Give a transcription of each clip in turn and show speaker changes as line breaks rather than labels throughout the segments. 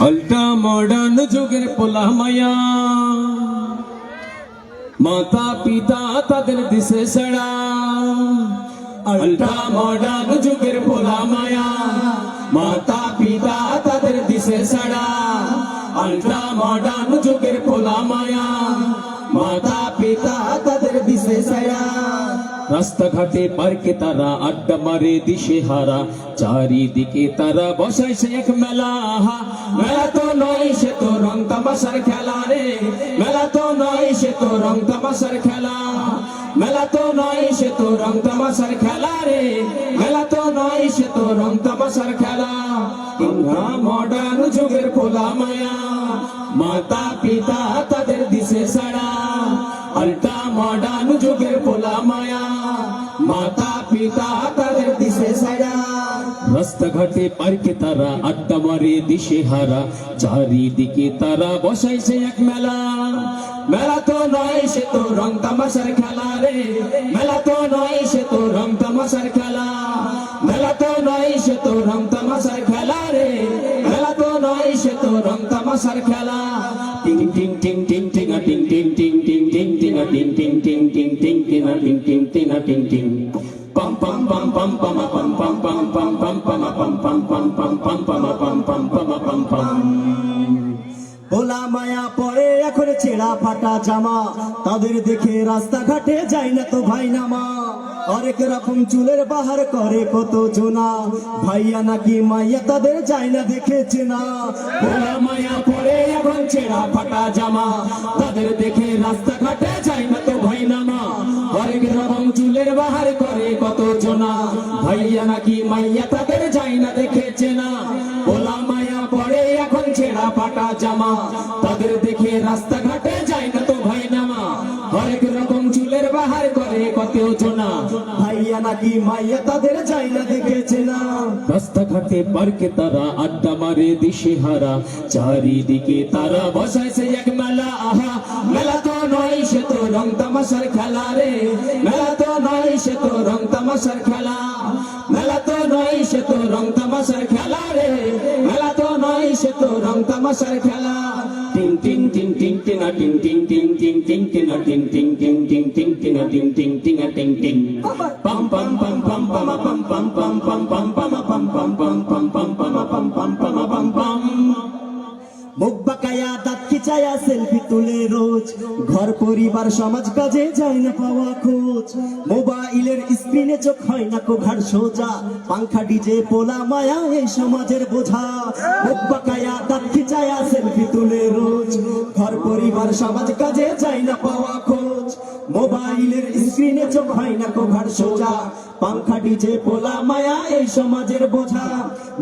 Ultra modern যুগের পোলা মায়া। মাতা পিতা তাদের দিশে সেরা। আল্টা মডার্ন যুগের পোলা মায়া। মাতা পিতা তাদের দিশে সেরা। আল্টা মডার্ন যুগের পোলা মায়া। মাতা পিতা তাদের দিশে সেরা। রাস্তাঘাটে পার্কে তারা আড্ডা মারে দিশে হারা। চারিদিকে তারা বসায় সে এক মেলা, আহা। মেলা তো নয়, সে তো রং তামাশার খেলা রে। মেলা তো নয়, সে তো রং তামাশার খেলা। মেলা তো নয়, সে তো রং তামাশার খেলা রে। মেলা তো নয়, সে তো রং তামাশার খেলা। তোমরা মডার্ন যুগের পোলা মায়া। মাতা পিতা তাদের দিশে আল্টা মডার্ন যুগের পোলা মায়া। মাতা, পিতা তাদের দিশে সারা রাস্তাঘাটে পার্কে তারা আড্ডা মারে, দিশে হারা। চারিদিকে তারা বসাইছে এক মেলা। মেলা তো নয়, সে তো রং তামাশার খেলা রে। মেলা তো নয়, সে তো রং তামাশার খেলা। মেলা তো নয়, সে তো রং তামাশার খেলা রে। মেলা তো নয়, সে তো রং তামাশার খেলা। টিং টিং টিং আ টিং টিং টিং টিং টিং টিং আ টিং টিং টিং টিং টিং টিং আ টিং টিং টিং আ টিং টিং pam pam pam pam pam a pam pam pam pam pam pam a pam pam pam pam pam pam a pam pam pam a pam pam
ভোলা মায়া পরে এখন ছেঁড়া ফাটা জামা তাদের দেখে রাস্তাঘাটে যায় না তো ভাই নামা অনেক রকম চুলের বাহার করে কত জোনা? ভাইয়া নাকি মাইয়া তাদের যায় না দেখেছে না
ভোলা মায়া পরে এখন ছেঁড়া ফাটা জামা। তাদের দেখে রাস্তাঘাটে যায় না তো ভাই নামা। হরেক রকম চুলের বাহার করে কত জনা? ভাইয়া নাকি মাইয়া তাদের যায় না দেখেছে না ভোলা মায়া পরে এখন ছেঁড়া ফাটা জামা। তাদের দেখে রাস্তাঘাটে
ভাইয়া নাকি মাইয়া তাদের যায় না দেখেছে না
রাস্তাঘাটে পার্কে তারা আড্ডা মারে দিশে হারা চারিদিকে তারা বসাইছে এক মেলা, আহা! মেলা তো নয়, সে তো রং তামাশার খেলা রে। মেলা তো নয়, সে তো রং তামাশার খেলা। মেলা তো নয়, সে তো রং তামাশার খেলা রে। মেলা তো নয়, সে তো রং তামাশার খেলা। টিং টিং টিং টিং টিং টিং টিং টিং টিং টিং টিং টিং টিং টিং টিং টিং টিং টিং টিং টিং টিং pam a pam pam pam pam pam pam a pam pam pam pam pam pam a pam pam pam a pam pam
মুখ বাকায়া দাঁত খিচায়া সেলফি তুলে রোজ ঘর পরিবার সমাজ কাজে যায় না পাওয়া খোঁজ মোবাইলের স্ক্রিনে চোখ হয় না কো ঘাড় সোজা পাংখা ডিজে পোলা মায়া এই সমাজের বোঝা মুখ বাকায়া দাঁত খিচায়া সেলফি তুলে পরিবার সমাজ কাজে যাই না পাওয়া খোঁজ। মোবাইলের স্ক্রিনে চোখ হয় না কো ঘাড় সোজা। পাংখা ডিজে পোলা মায়া, এই সমাজের বোঝা।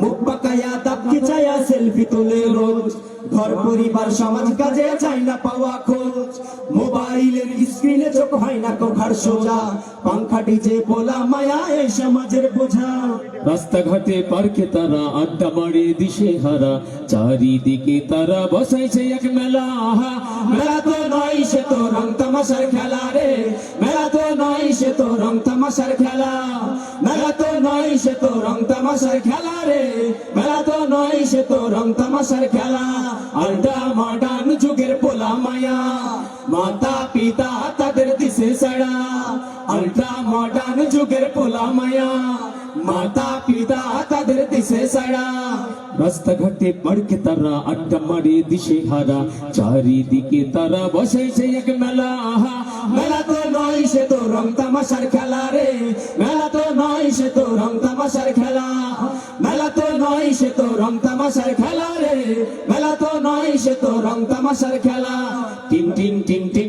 মুখ বাকায়া দাঁত খিচায়া সেলফি তুলে রোজ। ঘর, পরিবার, সমাজ, কাজে চাই না পাওয়া খোঁজ। মোবাইলের স্ক্রিনে চোখ হয় না কোখার সোজা। পাংখা ডিজে পোলা মায়া, এই সমাজের বোঝা।
রাস্তাঘাটে, পার্কে তারা আড্ডা মারে দিশে হারা চারিদিকে তারা বসাইছে এক মেলা মেলা তো নয় সে তো রং তামাশার খেলা রে। মেলা তো নয় সে তো রং তামাশার খেলা। মেলা তো নয় সে তো রং তামাশার খেলা রে। মেলা তো নয় সে তো রং তামাশার খেলা। আল্টা মডার্ন যুগের পোলা মায়া। মাতা পিতা তাদের দিশে সাড়া। আল্ট্রা মডার্ন যুগের পোলা মায়া। মাতা পিতা তাদের দিশে সাড়া রাস্তাঘাটে পার্কে তারা আড্ডা মারে, দিশে হারা। চারিদিকে তারা বসেছে এক মেলা, আহা। মেলা তো নয় সে তো রং তামাশার খেলা রে। মেলা তো নয় সে তো রং তামাশার খেলা। মেলা তো নয় সে তো রং তামাশার খেলা রে। মেলা তো নয় সে তো রং তামাশার খেলা। টিং টিং টিং টিং